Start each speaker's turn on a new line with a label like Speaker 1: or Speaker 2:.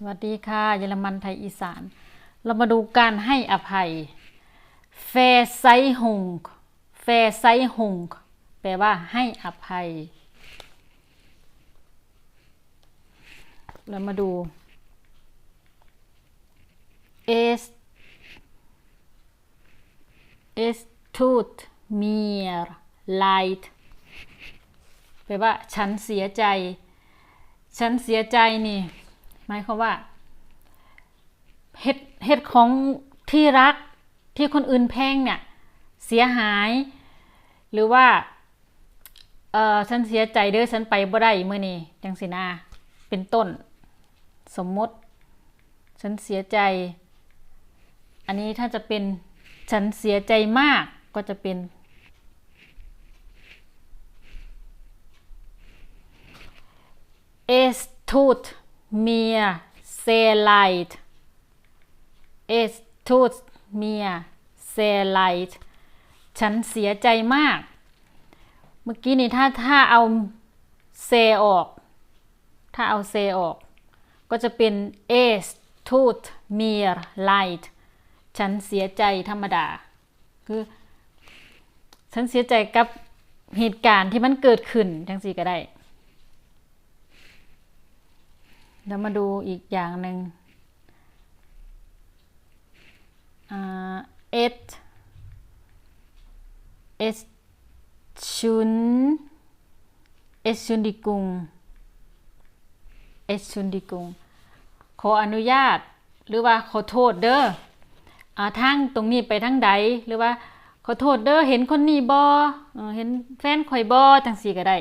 Speaker 1: สวัสดีค่ะ เยอรมันไทยอีสาน เรามาดูการให้อภัยเฟไซฮงเฟไซฮงแปลว่าให้อภัย เรามาดู es es tut mir leid แปลว่า ฉันเสียใจ ฉันเสียใจนี่ หมายความว่าเฮ็ดเฮ็ดของที่รักที่คนอื่นแพงเนี่ย เสียหาย หรือว่าเออฉันเสียใจเด้อฉันไปบ่ได้เมื่อนี้จังสินาเป็นต้น สมมติ ฉันเสียใจ อันนี้ถ้าจะเป็นฉันเสียใจมากก็จะเป็น Es tut mir sehr leid. Es tut mir sehr leid. ฉันเสียใจมาก เมื่อกี้นี่ถ้าถ้าเอาเซออก ถ้าเอาเซออก ก็จะเป็น es tut mir leid ฉันเสียใจธรรมดา คือ ฉันเสียใจกับเหตุการณ์ที่มันเกิดขึ้นจังสี่ก็ได้ เดี๋ยวมาดูอีกอย่างหนึ่งเอสเอสชุนเอสชุนดิกุงเอสชุนดิกุงขออนุญาตหรือว่าขอโทษเด้ออาทางตรงนี้ไปทางใดหรือว่าขอโทษเด้อเห็นคนนี้บอเห็นแฟนข่อยบอจังสีก็ได้